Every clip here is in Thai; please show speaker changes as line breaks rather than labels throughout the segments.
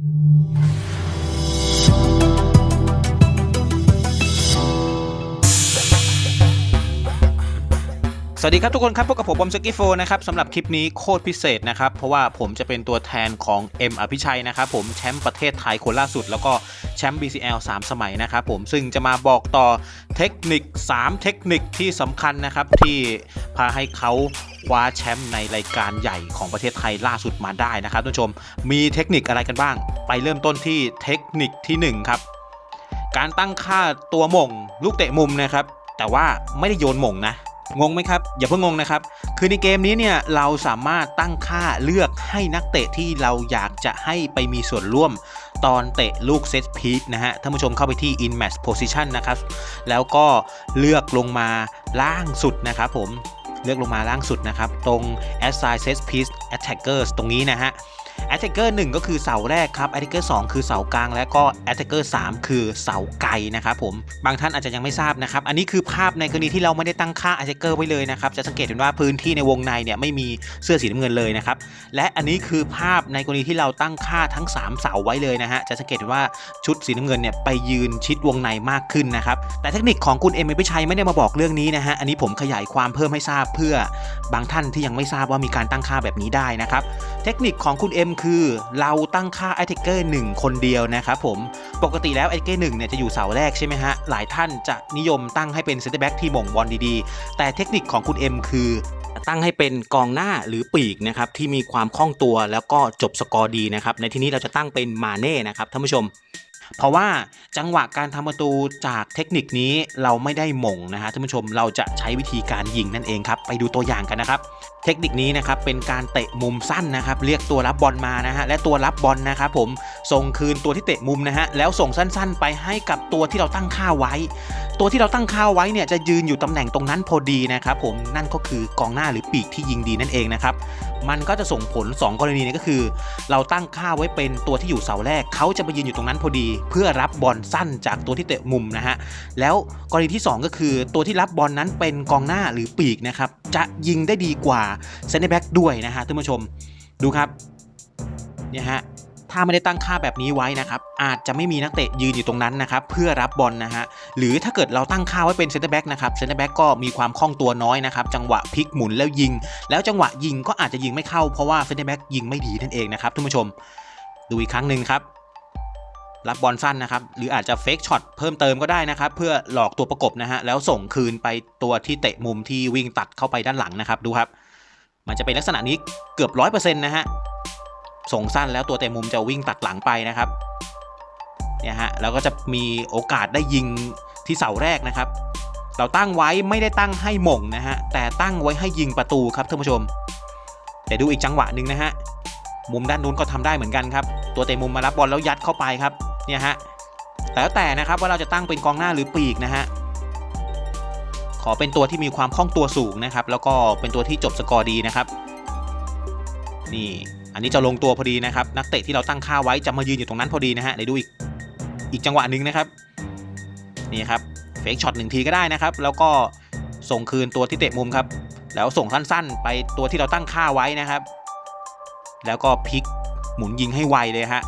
you สวัสดีครับทุกคนครับพบกับผมบอมสกิโฟนะครับสำหรับคลิปนี้โคตรพิเศษนะครับ เพราะว่าผมจะเป็นตัวแทนของเอ็มอภิชัยนะครับผมแชมป์ประเทศไทยคนล่าสุด แล้วก็แชมป์ BCL 3 สมัยนะครับผมซึ่งจะมาบอกต่อเทคนิค 3 เทคนิคที่สำคัญนะครับ ที่พาให้เขาคว้าแชมป์ในรายการใหญ่ของประเทศไทยล่าสุดมาได้นะครับทุกผู้ชม มีเทคนิคอะไรกันบ้าง ไปเริ่มต้นที่เทคนิคทีหนึ่1ครับการตั้งค่าตัวมงลูกเตะมุมนะครับแต่ว่าไม่ได้โยนมงนะ งงไหมครับ อย่าเพิ่งงงนะครับ คือในเกมนี้เนี่ยเราสามารถตั้งค่าเลือกให้นักเตะที่เราอยากจะให้ไปมีส่วนร่วม ตอนเตะลูกเซตพีคนะฮะท่านผู้ชมเข้าไปที่ in match position นะครับ แล้วก็เลือกลงมาล่างสุดนะครับผมเลือกลงมาล่างสุดนะครับ ตรง assign set piece attackers ตรงนี้นะฮะ attacker 1ก็คือเสาแรกครับ attacker 2คือเสากลางและก็ attacker 3คือเสาไกลนะครับผมบางท่านอาจจะยังไม่ทราบนะครับ อันนี้คือภาพในกรณีที่เราไม่ได้ตั้งค่า attacker ไว้เลยนะครับ จะสังเกตเห็นว่าพื้นที่ในวงในเนี่ยไม่มีเสื้อสีน้ำเงินเลยนะครับ และอันนี้คือภาพในกรณีที่เราตั้งค่าทั้ง 3 เสาไว้เลยนะฮะจะสังเกตเห็นว่าชุดสีน้ำเงินเนี่ยไปยืนชิดวงในมากขึ้นนะครับแต่เทคนิคของคุณเอ็มพิชัยไม่ได้มาบอกเรื่องนี้นะฮะอันนี้ผมขยายความเพิ่มให้ทราบเพื่อบางท่านที่ยังไม่ทราบว่ามีการตั้งค่าแบบนี้ได้นะครับเทคนิคของคุณมคือเราตั้งค่า a t t a c k e r 1 คนเดียวนะครับผมปกติแล้ว a t t a c k e r 1เนี่ยจะอยู่เสาแรกใช่ไหมฮะ หลายท่านจะนิยมตั้งให้เป็น center back ที่หม่งบอลดีๆ แต่เทคนิคของคุณ M คือตั้งให้เป็นกองหน้าหรือปีกนะครับที่มีความคล่องตัวแล้วก็จบสกอร์ดีนะครับในที่นี้เราจะตั้งเป็นมาเน่นะครับท่านผู้ชม เพราะว่าจังหวะการทำประตูจากเทคนิคนี้เราไม่ได้หม่งนะฮะท่านผู้ชมเราจะใช้วิธีการยิงนั่นเองครับไปดูตัวอย่างกันนะครับ เทคนิคนี้นะครับเป็นการเตะมุมสั้นนะครับเรียกตัวรับบอลมานะฮะและตัวรับบอลนะครับผมส่งคืนตัวที่เตะมุมนะฮะแล้วส่งสั้นๆ ไปให้กับตัวที่เราตั้งค่าไว้ ตัวที่เราตั้งค่าไว้เนี่ยจะยืนอยู่ตำแหน่งตรงนั้นพอดีนะครับผมนั่นก็คือกองหน้าหรือปีกที่ยิงดีนั่นเองนะครับมันก็จะส่งผล 2 กรณีนี้ก็คือ เราตั้งค่าไว้เป็นตัวที่อยู่เสาแรกเขาจะไปยืนอยู่ตรงนั้นพอดีเพื่อรับบอลสั้นจากตัวที่เตะมุมนะฮะแล้วกรณีที่ 2 ก็คือตัวที่รับบอลนั้นเป็นกองหน้าหรือปีกนะครับจะยิงได้ดีกว่าเซนเตอร์แบ็กด้วยนะฮะท่านผู้ชมดูครับเนี่ยฮะถ้าไม่ได้ตั้งค่าแบบนี้ไว้นะครับ อาจจะไม่มีนักเตะยืนอยู่ตรงนั้นนะครับ เพื่อรับบอลนะฮะหรือถ้าเกิดเราตั้งค่าไว้เป็นเซนเตอร์แบ็กนะครับเซนเตอร์แบ็กก็มีความคล่องตัวน้อยนะครับ จังหวะพลิกหมุนแล้วยิง แล้วจังหวะยิงก็อาจจะยิงไม่เข้าเพราะว่าเซนเตอร์แบ็กยิงไม่ดีนั่นเองนะครับท่านผู้ชม ดูอีกครั้งหนึ่งครับ รับบอลสั้นนะครับ หรืออาจจะเฟกช็อตเพิ่มเติมก็ได้นะครับ เพื่อหลอกตัวประกบนะฮะแล้วส่งคืนไปตัวที่เตะมุมที่วิ่งตัดเข้าไปด้านหลังนะครับดูครับ มันจะเป็นลักษณะนี้เกือบร้อยเปอร์เซ็นต์นะฮะส่งสั้นแล้วตัวเตะมุมจะวิ่งตัดหลังไปนะครับเนี่ยฮะแล้วก็จะมีโอกาสได้ยิงที่เสาแรกนะครับ เราตั้งไว้ไม่ได้ตั้งให้หม่งนะฮะแต่ตั้งไว้ให้ยิงประตูครับท่านผู้ชมแต่ดูอีกจังหวะหนึ่งนะฮะมุมด้านนู้นก็ทำได้เหมือนกันครับตัวเตะมุมมารับบอลแล้วยัดเข้าไปครับ เนี่ยฮะแล้วแต่นะครับว่าเราจะตั้งเป็นกองหน้าหรือปีกนะฮะขอเป็นตัวที่มีความคล่องตัวสูงนะครับ แล้วก็เป็นตัวที่จบสกอร์ดีนะครับ นี่ อันนี้จะลงตัวพอดีนะครับ นักเตะที่เราตั้งค่าไว้จะมายืนอยู่ตรงนั้นพอดีนะฮะเดี๋ยวดูอีกอีกจังหวะหนึ่งนะครับนี่ครับเฟกช็อตหนึ่งทีก็ได้นะครับ แล้วก็ส่งคืนตัวที่เตะมุมครับ แล้วส่งสั้นๆ ไปตัวที่เราตั้งค่าไว้นะครับ แล้วก็พลิกหมุนยิงให้ไวเลยฮะ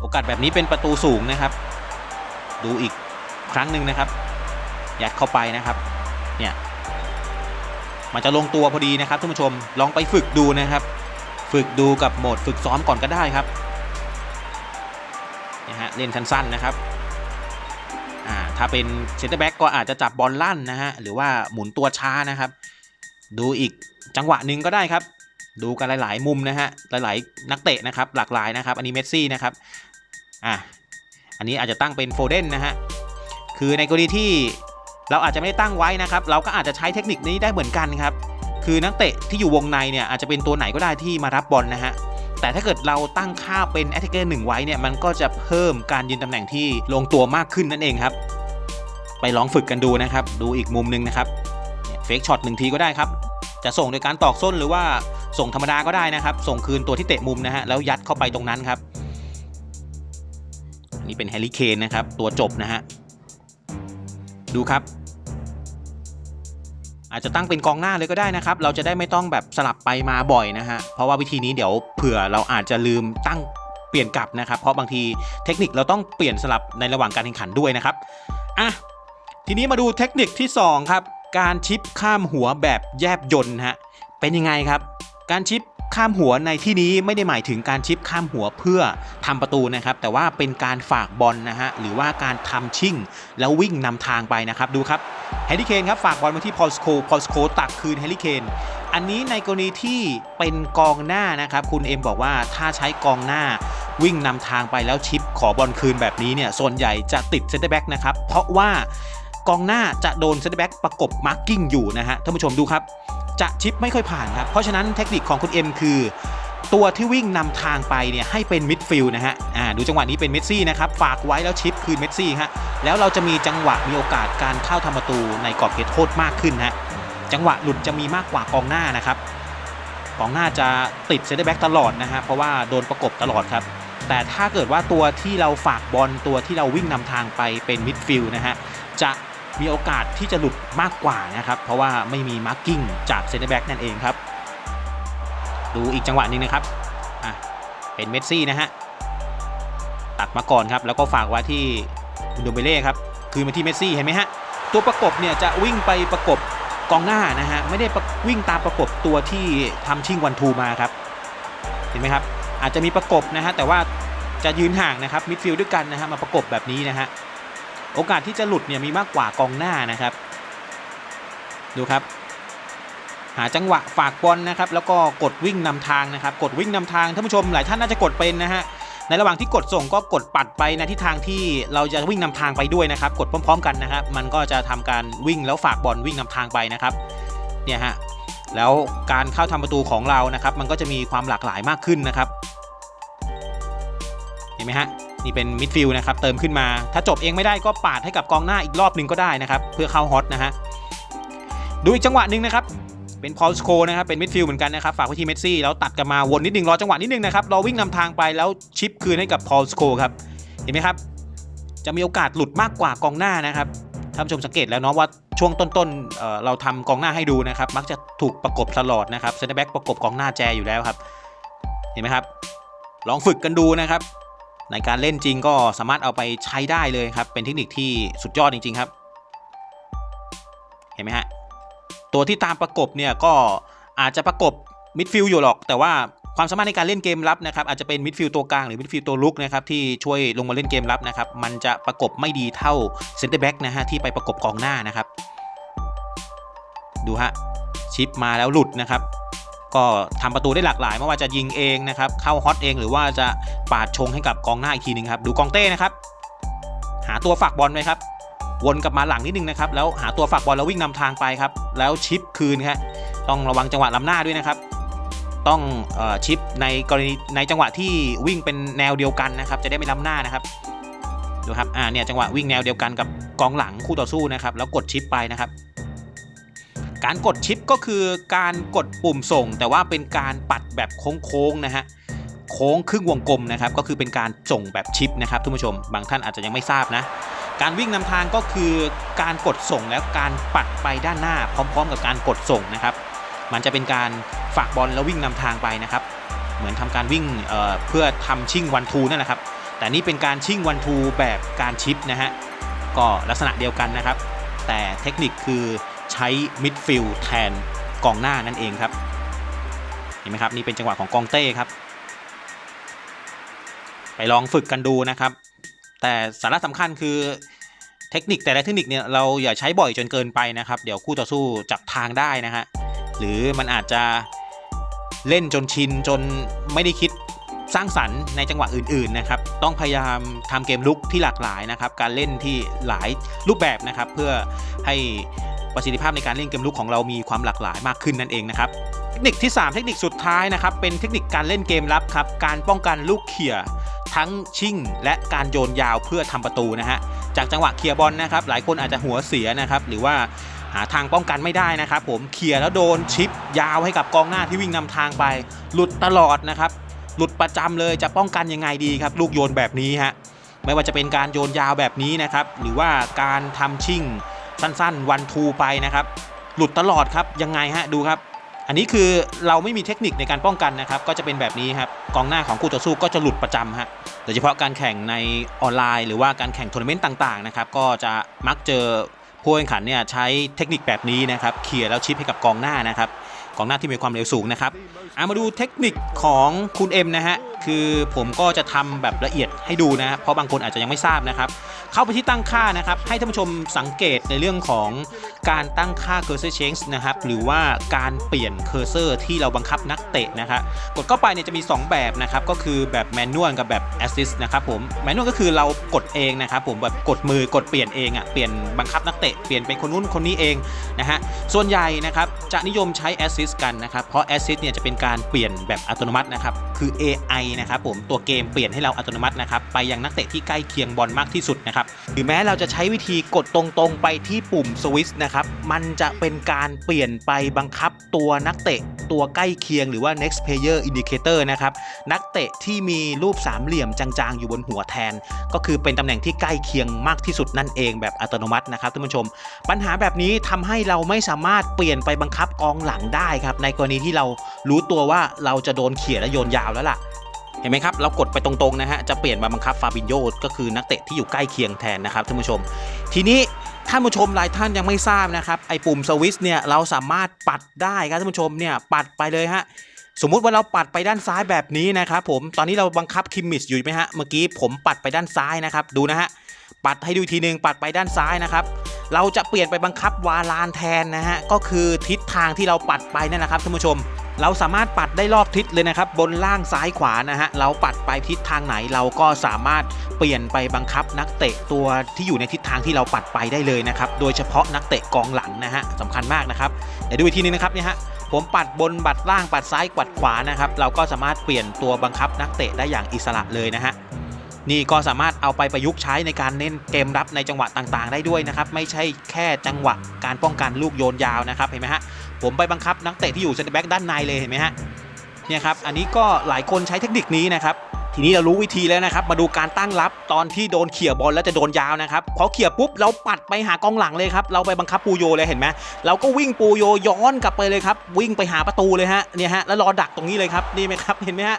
โอกาสแบบนี้เป็นประตูสูงนะครับ ดูอีกครั้งหนึ่งนะครับ ยัดเข้าไปนะครับ เนี่ยมันจะลงตัวพอดีนะครับท่านผู้ชมลองไปฝึกดูนะครับ ฝึกดูกับโหมดฝึกซ้อมก่อนก็ได้ครับนี่ยฮะเล่นสั้นๆนะครับอ่าถ้าเป็นเซนเตอร์แบ็กก็อาจจะจับบอลลั่นนะฮะหรือว่าหมุนตัวช้านะครับ ดูอีกจังหวะหนึ่งก็ได้ครับ ดูกันหลาย ๆ มุมนะฮะหลาย ๆ นักเตะนะครับหลากหลายนะครับ อันนี้เมสซี่นะครับ อะอันนี้อาจจะตั้งเป็นโฟเดนนะฮะคือในกรณีที่เราอาจจะไม่ได้ตั้งไว้นะครับเราก็อาจจะใช้เทคนิคนี้ได้เหมือนกันครับคือนักเตะที่อยู่วงในเนี่ยอาจจะเป็นตัวไหนก็ได้ที่มารับบอลนะฮะแต่ถ้าเกิดเราตั้งค่าเป็นแอต a เกอร์หนึ่งไว้เนี่ยมันก็จะเพิ่มการยืนตำแหน่งที่ลงตัวมากขึ้นนั่นเองครับ ไปลองฝึกกันดูนะครับ ดูอีกมุมหนึ่งนะครับเฟกช็อตหนึ่งทีก็ได้ครับ จะส่งโดยการตอกส้นหรือว่าส่งธรรมดาก็ได้นะครับ ส่งคืนตัวที่เตะมุมนะฮะแล้วยัดเข้าไปตรงนั้นครับ นี่เป็นแฮร์รี่เคนนะครับ ตัวจบนะฮะ ดูครับ อาจจะตั้งเป็นกองหน้าเลยก็ได้นะครับ เราจะได้ไม่ต้องแบบสลับไปมาบ่อยนะฮะ เพราะว่าวิธีนี้เดี๋ยวเผื่อเราอาจจะลืมตั้งเปลี่ยนกลับนะครับ เพราะบางทีเทคนิคเราต้องเปลี่ยนสลับในระหว่างการแข่งขันด้วยนะครับ อะ ทีนี้มาดูเทคนิคที่สองครับ การชิปข้ามหัวแบบแยบยนต์ฮะ เป็นยังไงครับ การชิป ข้ามหัวในที่นี้ไม่ได้หมายถึงการชิปข้ามหัวเพื่อทำประตูนะครับ แต่ว่าเป็นการฝากบอลนะฮะหรือว่าการทำชิ่ง แล้ววิ่งนำทางไปนะครับ ดูครับแฮร์รี่เคนครับฝากบอลมาที่พอลสโคพอลสโคตักคืนแฮร์รี่เคนอันนี้ในกรณีที่เป็นกองหน้านะครับ คุณเอ็มบอกว่าถ้าใช้กองหน้าวิ่งนำทางไปแล้วชิปขอบอลคืนแบบนี้เนี่ยส่วนใหญ่จะติดเซนเตอร์แบ็กนะครับเพราะว่า กองหน้าจะโดนเซนเตอร์แบ็กประกบมาร์กิ้งอยู่นะฮะท่านผู้ชมดูครับ จะชิปไม่ค่อยผ่านครับ เพราะฉะนั้นเทคนิคของคุณเอ็มคือ ตัวที่วิ่งนำทางไปเนี่ยให้เป็นมิดฟิลด์นะฮะอ่าดูจังหวะนี้เป็นเมสซี่นะครับฝากไว้แล้วชิปคืนเมสซี่ฮะแล้วเราจะมีจังหวะมีโอกาสการเข้าทำประตูในกรอบเขตโทษมากขึ้นฮะจังหวะหลุดจะมีมากกว่ากองหน้านะครับกองหน้าจะติดเซนเตอร์แบ็กตลอดนะฮะเพราะว่าโดนประกบตลอดครับแต่ถ้าเกิดว่าตัวที่เราฝากบอลตัวที่เราวิ่งนำทางไปเป็นมิดฟิลด์นะฮะจะ มีโอกาสที่จะหลุดมากกว่านะครับ เพราะว่าไม่มีมาร์กิ้งจากเซนเตอร์แบ็กนั่นเองครับ ดูอีกจังหวะหนึ่งนะครับอะเป็นเมสซี่นะฮะตัดมาก่อนครับ แล้วก็ฝากไว้ที่อุนโดเบเล่ครับ คืนมาที่เมสซี่เห็นไหมฮะ ตัวประกบเนี่ยจะวิ่งไปประกบกองหน้านะฮะ ไม่ได้วิ่งตามประกบตัวที่ทำชิงวันทูมาครับ เห็นไหมครับ อาจจะมีประกบนะฮะ แต่ว่าจะยืนห่างนะครับ มิดฟิลด์ด้วยกันนะฮะ มาประกบแบบนี้นะฮะ โอกาสที่จะหลุดเนี่ยมีมากกว่ากองหน้านะครับ ดูครับ หาจังหวะฝากบอลนะครับ แล้วก็กดวิ่งนำทางนะครับ กดวิ่งนำทางท่านผู้ชมหลายท่านน่าจะกดเป็นนะฮะในระหว่างที่กดส่งก็กดปัดไปในทิศทางที่เราจะวิ่งนำทางไปด้วยนะครับ กดพร้อม ๆ กันนะครับ มันก็จะทำการวิ่งแล้วฝากบอลวิ่งนำทางไปนะครับ เนี่ยฮะแล้วการเข้าทำประตูของเรานะครับ มันก็จะมีความหลากหลายมากขึ้นนะครับ เห็นไหมฮะ นี่เป็นมิดฟิลด์นะครับเติมขึ้นมา ถ้าจบเองไม่ได้ก็ปาดให้กับกองหน้าอีกรอบหนึ่งก็ได้นะครับเพื่อเข้าฮอตนะฮะดูอีกจังหวะหนึ่งนะครับเป็นพอลสโคนะครับเป็นมิดฟิลด์เหมือนกันนะครับฝากไว้ที่เมสซี่แล้วตัดกลับมาวนนิดนึงรอจังหวะนิดนึงนะครับเราวิ่งนำทางไปแล้วชิปคืนให้กับพอลสโคครับเห็นไหมครับจะมีโอกาสหลุดมากกว่ากองหน้านะครับท่านผู้ชมสังเกตแล้วเนาะว่าช่วงต้นๆเเราทำกองหน้าให้ดูนะครับมักจะถูกประกบตลอดนะครับเซนเตอร์แบ็กประกบกองหน้าแจอยู่แล้วครับเห็นไหมครับลองฝึกกันดูนะครับ ในการเล่นจริงก็สามารถเอาไปใช้ได้เลยครับ เป็นเทคนิคที่สุดยอดจริง ๆ ครับ เห็นไหมฮะ ตัวที่ตามประกบเนี่ยก็อาจจะประกบมิดฟิลด์อยู่หรอก แต่ว่าความสามารถในการเล่นเกมรับนะครับอาจจะเป็นมิดฟิลด์ตัวกลางหรือมิดฟิลด์ตัวลุกนะครับที่ช่วยลงมาเล่นเกมรับนะครับมันจะประกบไม่ดีเท่าเซนเตอร์แบ็กนะฮะที่ไปประกบกองหน้านะครับ ดูฮะชิปมาแล้วหลุดนะครับ ก็ทำประตูได้หลากหลายไม่ว่าจะยิงเองนะครับเข้าฮอตเองหรือว่าจะปาดชงให้กับกองหน้าอีกทีหนึงครับดูกองเต้นะครับหาตัวฝากบอลไหมครับวนกลับมาหลังนิดนึงนะครับแล้วหาตัวฝากบอลแล้ววิ่งนำทางไปครับแล้วชิปคืนครับต้องระวังจังหวะล้ำหน้าด้วยนะครับ ต้องอชิปในกรณีในจังหวะที่วิ่งเป็นแนวเดียวกันนะครับ จะได้ไม่ล้ำหน้านะครับดูครับอ่าเนี่ยจังหวะวิ่งแนวเดียวกันกับกองหลังคู่ต่อสู้นะครับ แล้วกดชิปไปนะครับ การกดชิปก็คือการกดปุ่มส่ง แต่ว่าเป็นการปัดแบบโค้งๆนะฮะโค้งครึ่งวงกลมนะครับก็คือเป็นการส่งแบบชิปนะครับท่านผู้ชม บางท่านอาจจะยังไม่ทราบนะ การวิ่งนำทางก็คือการกดส่งแล้วการปัดไปด้านหน้าพร้อมๆ กับการกดส่งนะครับ มันจะเป็นการฝากบอลแล้ววิ่งนำทางไปนะครับ เหมือนทำการวิ่งเเพื่อทำชิ่งวันทูนั่นแหละครับแต่นี่เป็นการชิ่งวันทูแบบการชิปนะฮะก็ลักษณะเดียวกันนะครับ แต่เทคนิคคือ ใช้มิดฟิลด์แทนกองหน้านั่นเองครับเห็นไหมครับนี่เป็นจังหวะของกองเต้ครับ ไปลองฝึกกันดูนะครับ แต่สาระสำคัญคือเทคนิคแต่ละเทคนิคเนี่ยเราอย่าใช้บ่อยจนเกินไปนะครับ เดี๋ยวคู่ต่อสู้จับทางได้นะฮะหรือมันอาจจะเล่นจนชินจนไม่ได้คิดสร้างสรรค์ในจังหวะอื่นๆนะครับ ต้องพยายามทำเกมลุกที่หลากหลายนะครับ การเล่นที่หลายรูปแบบนะครับ เพื่อให้ ประสิทธิภาพในการเล่นเกมลุกของเรามีความหลากหลายมากขึ้นนั่นเองนะครับเทคนิคที่ 3 เทคนิคสุดท้ายนะครับเป็นเทคนิคการเล่นเกมรับครับการป้องกันลูกเขี่ยทั้งชิ่ง และการโยนยาวเพื่อทำประตูนะฮะจากจังหวะเคลียร์บอลนะครับหลายคนอาจจะหัวเสียนะครับหรือว่าหาทางป้องกันไม่ได้นะครับผมเคลียร์แล้วโดนชิปยาวให้กับกองหน้าที่วิ่งนำทางไป หลุดตลอดนะครับหลุดประจำเลยจะป้องกันยังไงดีครับ ลูกโยนแบบนี้ฮะไม่ว่าจะเป็นการโยนยาวแบบนี้นะครับหรือว่าการทำชิ่ง สั้นๆวันทูไปนะครับ หลุดตลอดครับยังไงฮะดูครับ อันนี้คือเราไม่มีเทคนิคในการป้องกันนะครับ ก็จะเป็นแบบนี้ครับกองหน้าของคู่ต่อสู้ก็จะหลุดประจำฮะโดยเฉพาะการแข่งในออนไลน์ หรือว่าการแข่งทัวร์นาเมนต์ต่างๆนะครับก็จะมักเจอผู้แข่งขันเนี่ยใช้เทคนิคแบบนี้นะครับเคลียร์แล้วชิปให้กับกองหน้านะครับ องหน้าที่มีความเร็วสูงนะครับเอามาดูเทคนิคของคุณเอ็มนะฮะคือผมก็จะทำแบบละเอียดให้ดูนะเพราะบางคนอาจจะยังไม่ทราบนะครับ เข้าไปที่ตั้งค่านะครับ ให้ท่านผู้ชมสังเกตในเรื่องของการตั้งค่า cursor change นะครับ หรือว่าการเปลี่ยน cursor ที่เราบังคับนักเตะนะครับกดเข้าไปเนี่ยจะมี 2 แบบนะครับ ก็คือแบบ manual กับแบบ assist นะครับผม manual ก็คือเรากดเองนะครับผมแบบกดมือกดเปลี่ยนเองอะเปลี่ยนบังคับนักเตะเปลี่ยนเป็นคนนู้นคนนี้เองนะฮะส่วนใหญ่นะครับจะนิยมใช้แอสซิ assist กันนะครับ เพราะ assist เนี่ยจะเป็นการเปลี่ยนแบบอัตโนมัตินะครับ คือ AI นะครับผมตัวเกมเปลี่ยนให้เราอัตโนมัตินะครับ ไปยังนักเตะที่ใกล้เคียงบอลมากที่สุดนะครับ หรือแม้เราจะใช้วิธีกดตรงๆไปที่ปุ่มสวิตช์นะครับ มันจะเป็นการเปลี่ยนไปบังคับตัวนักเตะ ตัวใกล้เคียงหรือว่า next player indicator นะครับ นักเตะที่มีรูปสามเหลี่ยมจางๆ อยู่บนหัวแทน ก็คือเป็นตำแหน่งที่ใกล้เคียงมากที่สุดนั่นเองแบบอัตโนมัตินะครับท่านผู้ชม ปัญหาแบบนี้ทำให้เราไม่สามารถเปลี่ยนไปบังคับกองหลังได้ครับ ในกรณีที่เรารู้ตัวว่าเราจะโดนเขี่ยและโยนยาวแล้วล่ะเห็นไหมครับ เรากดไปตรงๆนะฮะ จะเปลี่ยนมาบังคับฟาบินโยก็คือนักเตะที่อยู่ใกล้เคียงแทนนะครับท่านผู้ชม ทีนี้ ท่านผู้ชมหลายท่านยังไม่ทราบนะครับไอ้ปุ่มสวิตช์เนี่ยเราสามารถปัดได้ครับท่านผู้ชมเนี่ยปัดไปเลยฮะสมมุติว่าเราปัดไปด้านซ้ายแบบนี้นะครับผมตอนนี้เราบังคับคิมมิสอยู่ไหมฮะเมื่อกี้ผมปัดไปด้านซ้ายนะครับดูนะฮะปัดให้ดูทีหนึ่งปัดไปด้านซ้ายนะครับเราจะเปลี่ยนไปบังคับวาลานแทนนะฮะก็คือทิศทางที่เราปัดไปนั่นนะครับท่านผู้ชม เราสามารถปัดได้รอบทิศเลยนะครับ บนล่างซ้ายขวานะฮะเราปัดไปทิศทางไหนเราก็สามารถเปลี่ยนไปบังคับนักเตะตัวที่อยู่ในทิศทางที่เราปัดไปได้เลยนะครับโดยเฉพาะนักเตะกองหลังนะฮะสำคัญมากนะครับเดี๋ยวดูอีกทีนึงนะครับเนี่ยฮะผมปัดบนปัดล่างปัดซ้ายปัดขวานะครับเราก็สามารถเปลี่ยนตัวบังคับนักเตะได้อย่างอิสระเลยนะฮะนี่ก็สามารถเอาไปประยุกต์ใช้ในการเน้นเกมรับในจังหวะต่างๆ ได้ด้วยนะครับ ไม่ใช่แค่จังหวะการป้องกันลูกโยนยาวนะครับเห็นไหมฮะ ผมไปบังคับนักเตะที่อยู่เซนเตอร์แบ็กด้านในเลยเห็นไหมฮะเนี่ยครับอันนี้ก็หลายคนใช้เทคนิคนี้นะครับทีนี้เรารู้วิธีแล้วนะครับ มาดูการตั้งรับตอนที่โดนเขี่ยบอลแล้วจะโดนยาวนะครับพอเขี่ยปุ๊บเราปัดไปหากองหลังเลยครับ เราไปบังคับปูโยเลยเห็นไหมเราก็วิ่งปูโยย้อนกลับไปเลยครับ วิ่งไปหาประตูเลยฮะเนี่ยฮะแล้วรอดักตรงนี้เลยครับนี่ไหมครับเห็นไหมฮะ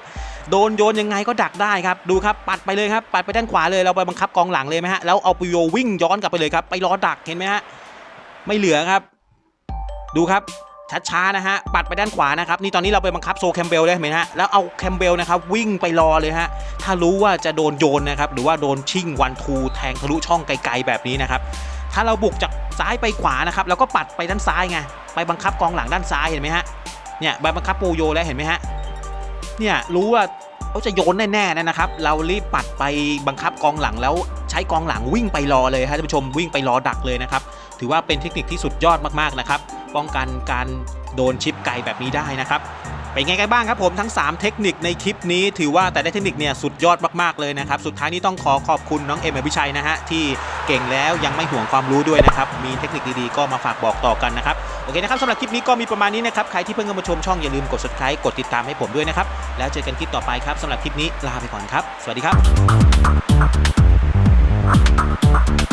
โดนโยนยังไงก็ดักได้ครับดูครับปัดไปเลยครับปัดไปด้านขวาเลยเราไปบังคับกองหลังเลยไหมฮะแล้วเอาปูโยวิ่งย้อนกลับไปเลยครับไปรอดักเห็นไหมฮะไม่เหลือครับ ดูครับ ช้าๆนะฮะปัดไปด้านขวานะครับนี่ตอนนี้เราไปบังคับโซแคมเบลได้ไหมฮะแล้วเอาแคมเบลนะครับวิ่งไปรอเลยฮะถ้ารู้ว่าจะโดนโยนนะครับหรือว่าโดนชิ่งวันทูแทงทะลุช่องไกลๆแบบนี้นะครับถ้าเราบุกจากซ้ายไปขวานะครับแล้วก็ปัดไปด้านซ้ายไงไปบังคับกองหลังด้านซ้ายเห็นไหมฮะเนี่ยไปบังคับปูโยแล้วเห็นไหมฮะเนี่ยรู้ว่าเขาจะโยนแน่ๆนะครับ เรารีบปัดไปบังคับกองหลังแล้วใช้กองหลังวิ่งไปรอเลยฮะท่านผู้ชมวิ่งไปรอดักเลยนะครับ ถือว่าเป็นเทคนิคที่สุดยอดมากๆนะครับ ป้องกันการโดนชิปไกลแบบนี้ได้นะครับเป็นไงกันบ้างครับผมทั้ง 3 เทคนิคในคลิปนี้ ถือว่าแต่ได้เทคนิคเนี่ยสุดยอดมากๆเลยนะครับ สุดท้ายนี้ต้องขอขอบคุณน้องเอ็มอภิชัยนะฮะ ที่เก่งแล้วยังไม่ห่วงความรู้ด้วยนะครับ มีเทคนิคดีๆ ก็มาฝากบอกต่อกันนะครับ โอเคนะครับสำหรับคลิปนี้ก็มีประมาณนี้นะครับ ใครที่เพิ่งเข้ามาชมช่องอย่าลืมกด subscribe กดติดตามให้ผมด้วยนะครับ แล้วเจอกันคลิปต่อไปครับสำหรับคลิปนี้ลาไปก่อนครับ สวัสดีครับ